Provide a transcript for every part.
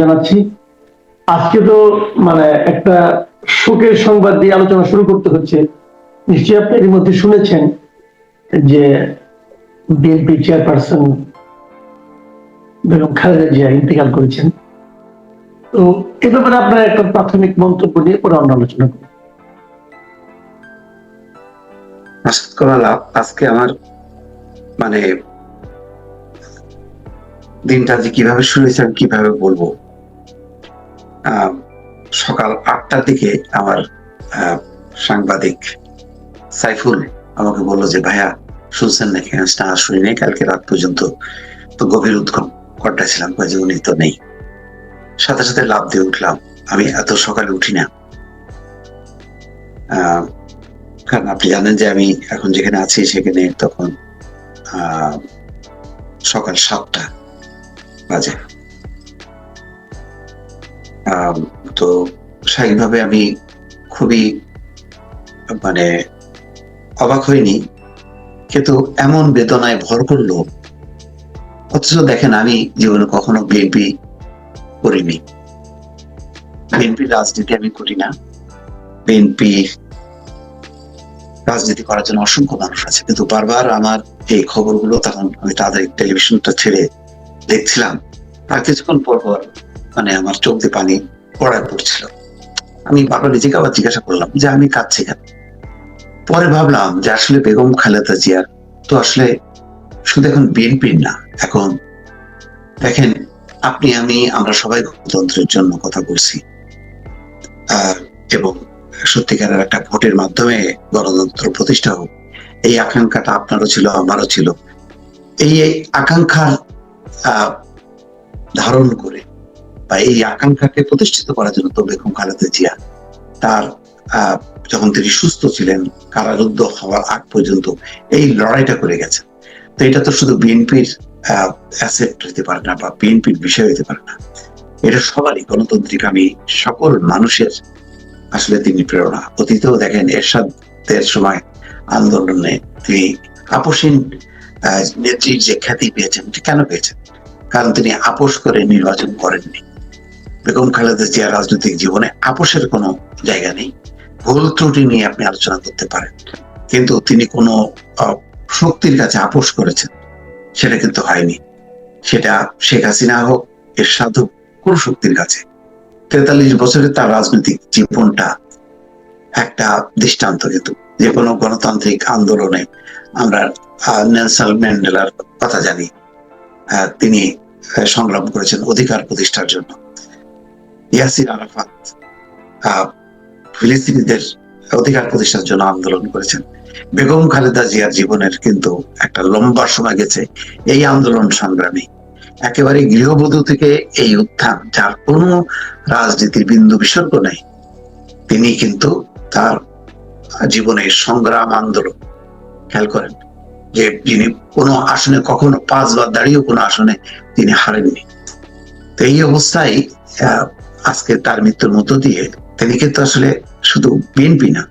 জানাচ্ছি। আজকে তো মানে একটা শোকের সংবাদ দিয়ে আলোচনা শুরু করতে হচ্ছে। নিশ্চয়ই আপনি এর মধ্যে শুনেছেন যে বিএনপি চেয়ারপারসন বেগম খালেদা জিয়া ইন্তেকাল করেছেন। তো এ ব্যাপারে আপনার একটা প্রাথমিক মন্তব্য নিয়ে পরে আমরা আলোচনা করি আজকে আমার মানে দিনটা যে কীভাবে হয়েছে আমি কীভাবে বলব? সকাল আটটার দিকে আমার সাংবাদিক সাইফুল আমাকে বলল যে, ভাইয়া, শুনছেন নাকি? না শুনি নাই, কালকে রাত পর্যন্ত তো গভীর উৎকণ্ঠা ছিলাম। যে, উনি তো নেই। সাথে সাথে লাভ দিয়ে উঠলাম। আমি এত সকালে উঠি না। কারণ আপনি জানেন যে, আমি এখন যেখানে আছি, সেখানে তখন সকাল সাতটা বাজে। তো স্বাভাবিকভাবে আমি খুবই মানে অবাক হইনি। কিন্তু এমন বেদনায় ভর করল, অথচ দেখেন আমি জীবনে কখনো বিএনপি করিনি। বিএনপি রাজনীতি আমি করি না। বিএনপি রাজনীতি করার জন্য অসংখ্য মানুষ আছে। কিন্তু বারবার আমার এই খবরগুলো তখন আমি তাদের টেলিভিশনটা ছেড়ে দেখছিলাম। আর কিছুক্ষণ পর পর মানে আমার চোখ দিয়ে পানি পড়ায় পড়ছিল। আমি বারবার নিজেকে আবার জিজ্ঞাসা করলাম যে, আমি কাঁদছি কেন? পরে ভাবলাম যে, আসলে বেগম খালেদা জিয়ার তো আসলে শুধু এখন বিএনপির না, এখন দেখেন, আপনি, আমি, আমরা সবাই গণতন্ত্রের জন্য কথা বলছি। এবং সত্যিকারের একটা ভোটের মাধ্যমে গণতন্ত্র প্রতিষ্ঠা হোক, এই আকাঙ্ক্ষাটা আপনারও ছিল, আমারও ছিল। এই আকাঙ্ক্ষার ধারণ করে বা এই আকাঙ্ক্ষাকে প্রতিষ্ঠিত করার জন্য তো বেগম খালেদা জিয়া তার যখন তিনি সুস্থ ছিলেন কারারুদ্ধ হওয়ার আগ পর্যন্ত এই লড়াইটা করে গেছেন। তো এটা তো শুধু বিএনপির অ্যাসেট হতে পারে না বা বিএনপির বিষয় হতে পারে না। এটা সবারই গণতান্ত্রিক আমি সকল মানুষের আসলে তিনি প্রেরণা। অতীতেও দেখেন এরশাদের সময় আন্দোলনে তিনি আহ, নেত্রীর যে খ্যাতি পেয়েছেন কেন পেয়েছেন? কারণ তিনি আপোষ করে নির্বাচন করেননি। বেগম খালেদা জিয়া রাজনৈতিক জীবনে আপোষের কোনো জায়গা নেই। ভুল ত্রুটি নিয়ে আপনি আলোচনা করতে পারেন। কিন্তু তিনি কোনো শক্তির কাছে আপোষ করেছেন সেটা কিন্তু হয়নি। সেটা শেখ হাসিনা হোক এরশাদ হোক কোন শক্তির কাছে। তেতাল্লিশ বছরে তার রাজনৈতিক জীবনটা একটা দৃষ্টান্ত কিন্তু। যে কোনো গণতান্ত্রিক আন্দোলনে আমরা আহ, নেলসন ম্যান্ডেলার কথা জানি। তিনি সংগ্রাম করেছেন অধিকার প্রতিষ্ঠার জন্য। ইয়াসির আরাফাত ফিলিস্তিনিদের অধিকার প্রতিষ্ঠার জন্য আন্দোলন করেছেন। বেগম খালেদা জিয়ার জীবনের কিন্তু একটা লম্বা সময় গেছে এই আন্দোলন সংগ্রামে। একেবারে গৃহবধূ থেকে এই উত্থান, যার কোনো রাজনীতির বিন্দু বিসর্গ নেই, তিনি কিন্তু তার জীবনের সংগ্রাম আন্দোলন। খেয়াল করেন যে যিনি কোনো আসনে কখনো পাঁচবার দাঁড়িয়েও কোনো আসনে তিনি হারেননি। তো এই অবস্থায় আজকে তার মৃত্যুর মধ্য দিয়ে তিনি কিন্তু আসলে শুধু বিএনপি না,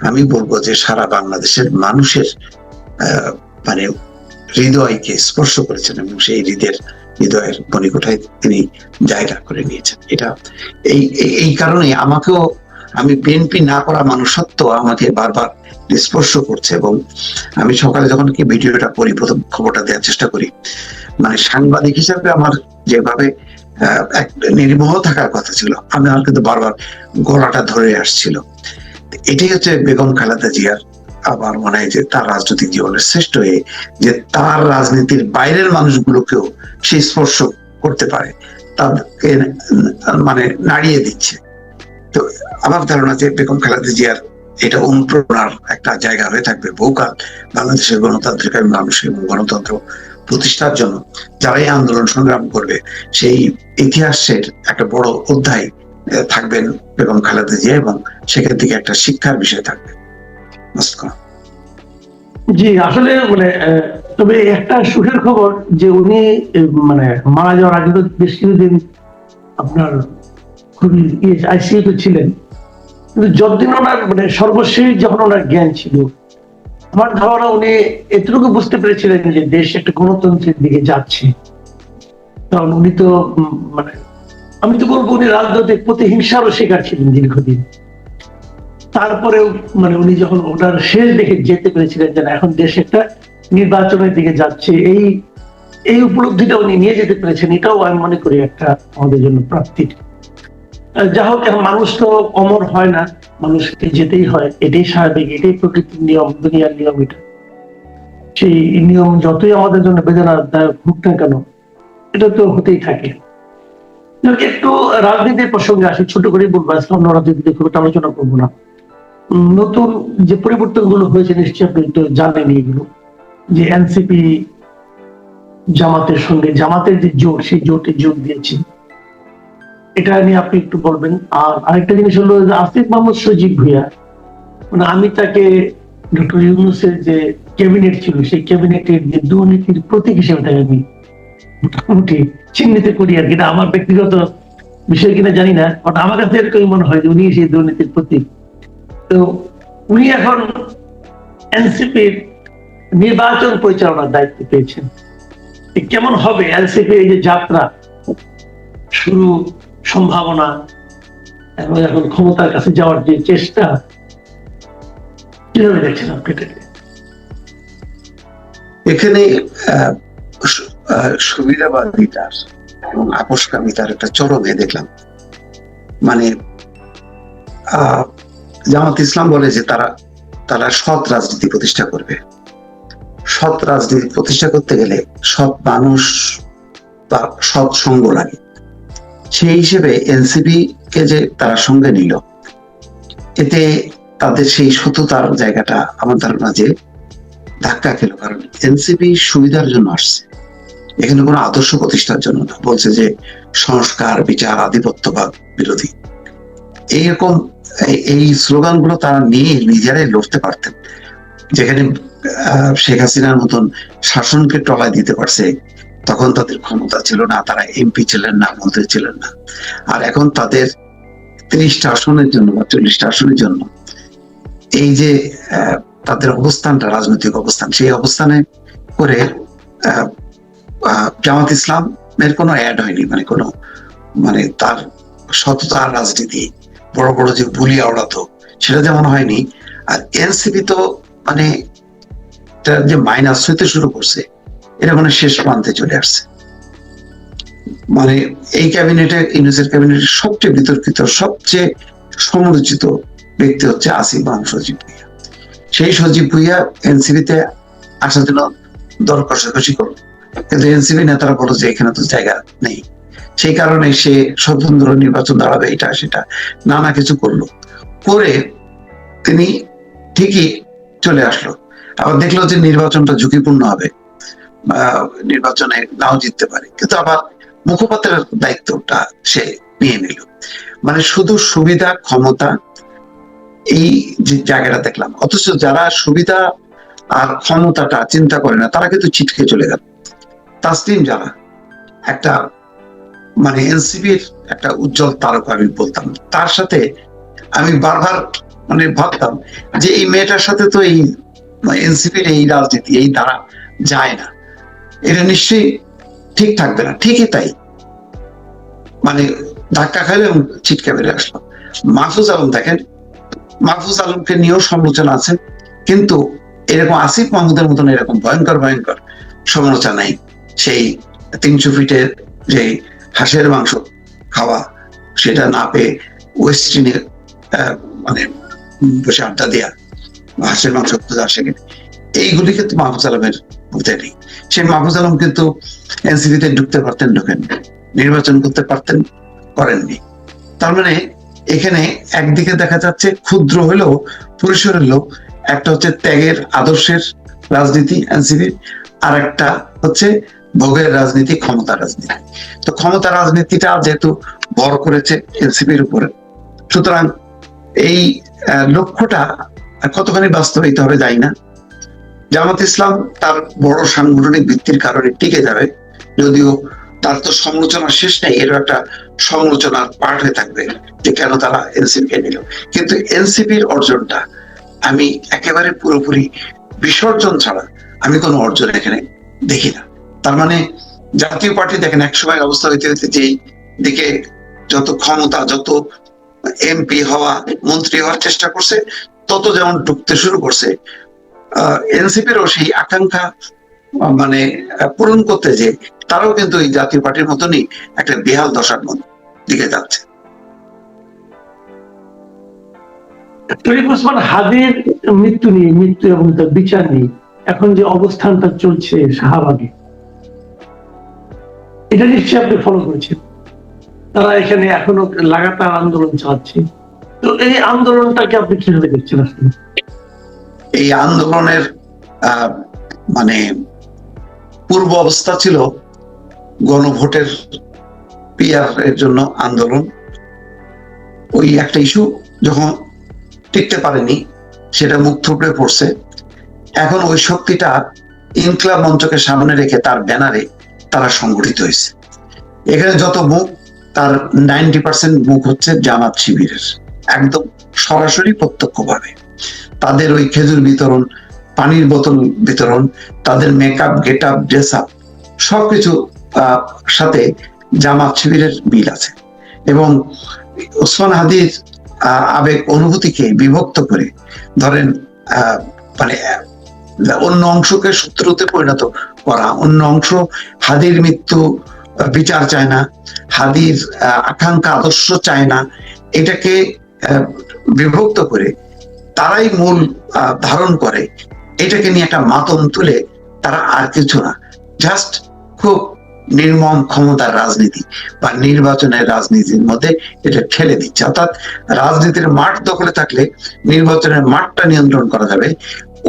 আমি বলব যে সারা বাংলাদেশের মানুষের মানে হৃদয়কে স্পর্শ করেছেন এবং সেই হৃদয়ের হৃদয়ের মণিকোঠায় তিনি জায়গা করে নিয়েছেন। এটা এই, এই- কারণে আমাকেও, আমি বিএনপি না করা মানুষ সত্ত্বেও আমাকে বারবার স্পর্শ করছে এবং আমি সকালে যখন কি ভিডিওটা করি প্রথম খবরটা দেওয়ার চেষ্টা করি মানে সাংবাদিক হিসাবে আমার যেভাবে নির্মোহ থাকার কথা ছিল। আমি আমার কিন্তু বারবার গলাটা ধরে আসছিল। এটাই হচ্ছে বেগম খালেদা জিয়ার আমার মনে হয় যে তার রাজনৈতিক জীবনের শ্রেষ্ঠ হয়ে যে তার রাজনীতির বাইরের মানুষগুলোকেও সে স্পর্শ করতে পারে, তাদেরকে মানে নাড়িয়ে দিচ্ছে। তো আমার ধারণা যে বেগম খালেদা জিয়ার এটা অনুপ্রেরণার একটা জায়গা হয়ে থাকবে বহুকাল বাংলাদেশের গণতান্ত্রিক মানুষ এবং গণতন্ত্র প্রতিষ্ঠার জন্য যারাই আন্দোলন সংগ্রাম করবে, সেই ইতিহাসের একটা বড় অধ্যায় থাকবেন বেগম খালেদা জিয়া এবং সেখান থেকে একটা শিক্ষার বিষয় থাকবে। জি, আসলে মানে তবে একটা সুখের খবর যে উনি মানে মারা যাওয়ার আগে তো বেশ কিছুদিন আপনার খুবই আইসিইউতে ছিলেন। কিন্তু যতদিন ওনার মানে সর্বশেষ যখন ওনার জ্ঞান ছিল আমার ধারণা উনি এতটুকু বুঝতে পেরেছিলেন যে দেশ একটা গণতন্ত্রের দিকে যাচ্ছে। কারণ উনি তো মানে আমি তো বলব উনি রাজনৈতিক প্রতিহিংসারও শিকার ছিলেন দীর্ঘদিন। তারপরেও মানে উনি যখন ওনার শেষ দেখে যেতে পেরেছিলেন যে এখন দেশ একটা নির্বাচনের দিকে যাচ্ছে, এই এই উপলব্ধিটা উনি নিয়ে যেতে পেরেছেন, এটাও আমি মনে করি একটা আমাদের জন্য প্রাপ্তির। যা হোক এখন মানুষ তো অমর হয় না মানুষকে যেতেই হয়, এটাই স্বাভাবিক, এটাই প্রকৃতির নিয়ম, দুনিয়ার নিয়ম এটা। সেই নিয়ম যতই আমাদের জন্য বেদনাদায়ক হোক না কেন, এটা তো হতেই থাকে। একটু রাজনীতির প্রসঙ্গে আসি, ছোট করে বলব, আজকে আমরা রাজনীতিতে খুব একটা আলোচনা করব না। নতুন যে পরিবর্তনগুলো হয়েছে, নিশ্চয়ই আপনি তো জানেন এগুলো। যে এনসিপি জামাতের সঙ্গে, জামাতের যে জোট, সেই জোটে যোগ দিয়েছে। এটা নিয়ে আপনি একটু বলবেন। আর আরেকটা জিনিস হলো আসিফ মোহাম্মদ সজীব ভুইয়া মানে আমি তাকে ডক্টর ইউনুসের যে ক্যাবিনেট ছিল, সেই ক্যাবিনেটের যে দুর্নীতির প্রতীক হিসেবে তাকে আমি মোটামুটি চিহ্নিত করি আর কি। আমার ব্যক্তিগত বিষয় কিনা জানি না বাট আমার কাছে এরকমই মনে হয় যে উনি সেই দুর্নীতির প্রতীক। তো উনি এখন এনসিপির নির্বাচন পরিচালনার দায়িত্ব পেয়েছেন। কেমন হবে এনসিপি এই যে যাত্রা শুরু সম্ভাবনা এবং এখন ক্ষমতার কাছে যাওয়ার যে চেষ্টা, কীভাবে দেখছেন আপনি এখানে সুবিধাবাদিতার এবং আপোষকামিতার একটা চরমে দেখলাম। মানে জামাত ইসলাম বলে যে তারা তারা সৎ রাজনীতি প্রতিষ্ঠা করবে। সৎ রাজনীতি প্রতিষ্ঠা করতে গেলে সৎ মানুষ বা সৎ সঙ্গ লাগে। সেই হিসেবে এনসিপি কে যে তারা সঙ্গে নিল। এতে তাদের সেই সততার জায়গাটা আমার ধারণা যে ধাক্কা খেলো, কারণ এনসিপি সুবিধার জন্য আসছে। এখানে কোনো আদর্শ প্রতিষ্ঠার জন্য না। বলছে যে সংস্কার, বিচার, আধিপত্যবাদ, বিরোধী। এইরকম এই- স্লোগানগুলো তারা নিয়ে নিজেরাই লড়তে পারতেন। যেখানে শেখ হাসিনার মতন শাসনকে টলায় দিতে পারছে তখন তাদের ক্ষমতা ছিল না, তারা এমপি ছিলেন না, মন্ত্রী ছিলেন না। আর এখন তাদের তিরিশটা আসনের জন্য বা চল্লিশটা আসনের জন্য এই যে তাদের অবস্থানটা, রাজনৈতিক অবস্থান, সেই অবস্থানে করে জামাত ইসলাম এর কোনো অ্যাড হয়নি মানে কোনো মানে তার সততার রাজনীতি, বড় বড় যে বুলি আওড়াতো, সেটা যেমন হয়নি। আর এনসিপি তো মানে যে মাইনাস হইতে শুরু করছে এটা মানে শেষ প্রান্তে চলে আসছে। মানে এই ক্যাবিনেটে, ইউনিসের ক্যাবিনেটের সবচেয়ে বিতর্কিত, সবচেয়ে সমালোচিত ব্যক্তি হচ্ছে আসিফ মাহমুদ সজীব ভুইয়া। সেই সজীব ভুইয়া এনসিপিতে আসার জন্য দর কষাকষি করল কিন্তু এনসিপি নেতারা বলো যে এখানে তো জায়গা নেই। সেই কারণে সে স্বতন্ত্র নির্বাচন দাঁড়াবে, এটা সেটা নানা কিছু করল। করে তিনি ঠিকই চলে আসলো। আবার দেখল যে নির্বাচনটা ঝুঁকিপূর্ণ হবে। নির্বাচনে নাও জিততে পারে। কিন্তু আবার মুখপাত্রের দায়িত্বটা সে নিয়ে নিল। মানে শুধু সুবিধা, ক্ষমতা, এই যে জায়গাটা দেখলাম। অথচ যারা সুবিধা আর ক্ষমতাটা চিন্তা করে না, তারা কিন্তু ছিটকে চলে গেল তাসলিম যারা একটা মানে এনসিপির একটা উজ্জ্বল তারকা আমি বলতাম। তার সাথে আমি বারবার মানে ভাবতাম যে এই মেয়েটার সাথে তো এই এনসিপির এই রাজনীতি, এই দ্বারা যায় না। এটা নিশ্চয়ই ঠিক থাকবে না। ঠিকই তাই। মানে ধাক্কা খাইলে ছিটকে বেড়ে আসলো। মাহফুজ আলম দেখেন, মাহফুজ আলমকে নিয়েও সমালোচনা আছে, কিন্তু এরকম আসিফ মাহমুদের মতন এরকম ভয়ঙ্কর ভয়ঙ্কর সমালোচনা নাই। সেই তিনশো ফিটের যে হাঁসের মাংস খাওয়া, সেটা না পেয়ে ওয়েস্টিনে মানে বসে আড্ডা দেওয়া হাঁসের মাংস খোঁজা সেখানে এইগুলি কিন্তু মাহফুজ আলমের মধ্যে নেই। সেই মাহফুজ আলম কিন্তু এনসিপিতে ঢুকতে পারতেন, ঢুকেন নির্বাচন করতে পারতেন করেননি তার মানে এখানে একদিকে দেখা যাচ্ছে ক্ষুদ্র হলেও পরিসরের লোক, একটা হচ্ছে ত্যাগের আদর্শের রাজনীতি এনসিপি, আর একটা হচ্ছে ভোগের রাজনীতি ক্ষমতা রাজনীতি। তো ক্ষমতা রাজনীতিটা যেহেতু বড় করেছে এনসিপির উপরে, সুতরাং এই লক্ষ্যটা কতখানি বাস্তবায়িত হবে যাই না। জামাত ইসলাম তার বড় সাংগঠনিক ভিত্তির কারণে টিকে যাবে। যদিও তার তো সমালোচনা শেষ নেই, এরও একটা সমালোচনার পার্ট হয়ে থাকবে যে কেন তারা এনসিপি নিল। কিন্তু এনসিপির অর্জনটা আমি একেবারে পুরোপুরি বিসর্জন ছাড়া আমি কোনো অর্জন এখানে দেখি না। তার মানে জাতীয় পার্টি দেখেন, একসময় অবস্থা হইতে হইতে যেই দিকে যত ক্ষমতা, যত এমপি হওয়া, মন্ত্রী হওয়ার চেষ্টা করছে, তত যেমন ঢুকতে শুরু করছে এনসিপিরও সেই আকাঙ্ক্ষা মানে পূরণ করতে যে তারাও কিন্তু এই জাতীয় পার্টির মতনই একটা দশার দিকে যাচ্ছে। হাদির মৃত্যু নিয়ে, মৃত্যু এবং তার বিচার নিয়ে এখন যে অবস্থানটা চলছে শাহবাগে, এটা নিশ্চয়ই আপনি ফলো করেছেন। তারা এখানে এখনও লাগাতার আন্দোলন চালাচ্ছে। তো এই আন্দোলনটাকে আপনি কীভাবে দেখছেন আসলে এই আন্দোলনের মানে পূর্ব অবস্থা ছিল গণভোটের পিয়ার এর জন্য আন্দোলন। ওই একটা ইস্যু যখন টিকতে পারেনি, সেটা মুখ থুবড়ে পড়ছে। এখন ওই শক্তিটা ইনকলাব মঞ্চকে সামনে রেখে তার ব্যানারে তারা সংগঠিত হয়েছে। এখানে যত মুখ, তার নাইনটি পার্সেন্ট মুখ হচ্ছে জামাত শিবিরের, একদম সরাসরি প্রত্যক্ষভাবে। তাদের ওই খেজুর বিতরণ, পানির বোতল বিতরণ, তাদের makeup get up dress up সবকিছু সাথে জামাত শিবিরের মিল আছে। এবং ওসমান হাদির আবেগ অনুভূতিকে বিভক্ত করে ধরেন মানে অন্য অংশকে শত্রুতে পরিণত করা। অন্য অংশ, হাদির মৃত্যু বিচার চায় না, হাদির আকাঙ্ক্ষা আদর্শ চায় না। এটাকে বিভক্ত করে তারাই মূল ধারণ করে। এটাকে নিয়ে একটা মাতম তুলে তারা আর কিছু না। জাস্ট খুব নির্মম ক্ষমতার রাজনীতি বা নির্বাচনের রাজনীতির মধ্যে এটা ঠেলে দিচ্ছে। অর্থাৎ রাজনীতির মাঠ দখলে থাকলে নির্বাচনের মাঠটা নিয়ন্ত্রণ করা যাবে।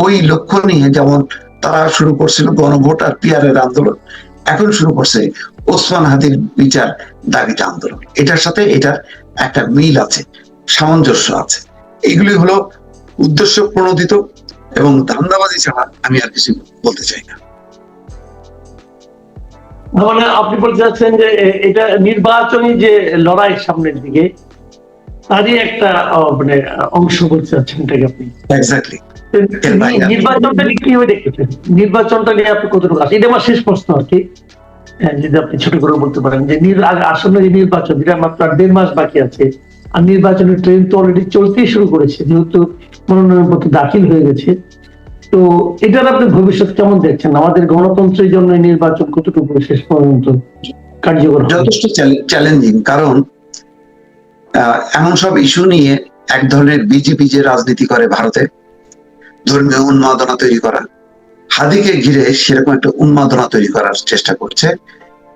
ওই লক্ষ্য নিয়ে যেমন তারা শুরু করছিল গণভোট আর পিয়ারের আন্দোলন, এখন শুরু করছে ওসমান হাদির বিচার দাবিতে আন্দোলন। এটার সাথে এটার একটা মিল আছে, সামঞ্জস্য আছে। এগুলি হলো উদ্দেশ্য প্রণোদিত এবং ধান্দাবাজি ছাড়া আমি আর কিছু বলতে চাই না। মানে আপনি বলতে চাচ্ছেন যে এটা নির্বাচনী যে লড়াই সামনের দিকে তারই একটা মানে অংশ বলতে চাচ্ছেন এটাকে আপনি। এক্স্যাক্টলি নির্বাচনটা নিয়ে কীভাবে দেখতেছেন? নির্বাচনটা নিয়ে আপনি কতটুকু আছে এটা আমার শেষ প্রশ্ন আর কি। যদি আপনি ছোট করে বলতে পারেন যে আসন্ন যে নির্বাচন যেটা মাত্র দেড় মাস বাকি আছে আর নির্বাচনের ট্রেন তো অলরেডি চলতেই শুরু করেছে, যেহেতু মনোনয়ন পত্র দাখিল হয়ে গেছে। তো এটার আপনি ভবিষ্যৎ কেমন দেখছেন? আমাদের গণতন্ত্রের জন্য নির্বাচন কতটুকু শেষ পর্যন্ত কার্যকর যথেষ্ট চ্যালেঞ্জিং কারণ এমন সব ইস্যু নিয়ে এক ধরনের বিজেপি যে রাজনীতি করে ভারতে, ধর্মীয় উন্মাদনা তৈরি করা, হাদিকে ঘিরে সেরকম একটা উন্মাদনা তৈরি করার চেষ্টা করছে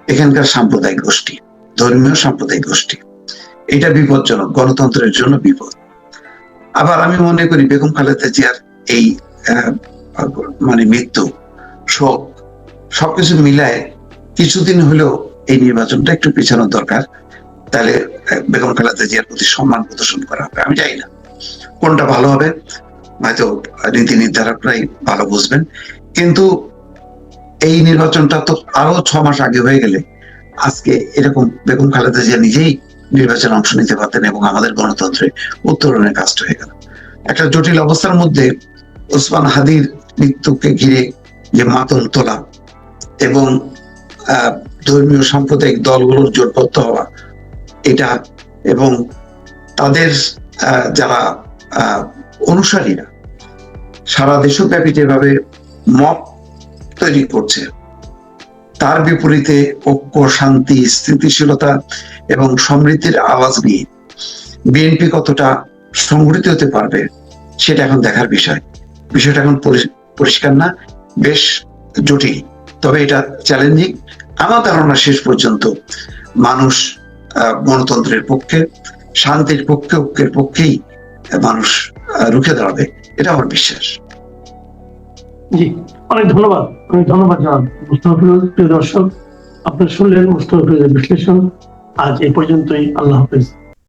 এখানকার সাম্প্রদায়িক গোষ্ঠী, ধর্মীয় সাম্প্রদায়িক গোষ্ঠী। এটা বিপজ্জনক, গণতন্ত্রের জন্য বিপদ। আবার আমি মনে করি বেগম খালেদা জিয়ার এই মানে মৃত্যু, শোক, সবকিছু মিলায় কিছুদিন হলেও এই নির্বাচনটা একটু পেছানোর দরকার। তাহলে বেগম খালেদা জিয়ার প্রতি সম্মান প্রদর্শন করা হবে। আমি জানি না কোনটা ভালো হবে, হয়তো নীতি নির্ধারকরাই ভালো বুঝবেন। কিন্তু এই নির্বাচনটা তো আরও ছ মাস আগে হয়ে গেলে আজকে এরকম বেগম খালেদা জিয়া নিজেই নির্বাচনে অংশ নিতে পারতেন এবং আমাদের গণতন্ত্রে উত্তরণের কাজটা হয়ে গেল। একটা জটিল অবস্থার মধ্যে ওসমান হাদির মৃত্যুকে ঘিরে যে মাতম তোলা এবং ধর্মীয় সাম্প্রদায়িক দলগুলোর জোটবদ্ধ হওয়া, এটা এবং তাদের যারা অনুসারীরা সারা দেশব্যাপী যেভাবে মত তৈরি করছে তার বিপরীতে ঐক্য, শান্তি, স্থিতিশীলতা এবং সমৃদ্ধির আওয়াজ নিয়ে বিএনপি কতটা সংগঠিত হতে পারবে সেটা এখন দেখার বিষয়। বিষয়টা এখন পরিষ্কার না, বেশ জটিল। তবে এটা চ্যালেঞ্জিং আমার ধারণা শেষ পর্যন্ত মানুষ গণতন্ত্রের পক্ষে, শান্তির পক্ষে, ঐক্যের পক্ষেই মানুষ রুখে দাঁড়াবে। এটা আমার বিশ্বাস। জি। অনেক ধন্যবাদ। অনেক ধন্যবাদ জানান মুস্তফা ফিরোজ প্রিয় দর্শক। আপনারা শুনলেন মুস্তফা ফিরোজের বিশ্লেষণ। আজ এই পর্যন্তই। আল্লাহ হাফেজ।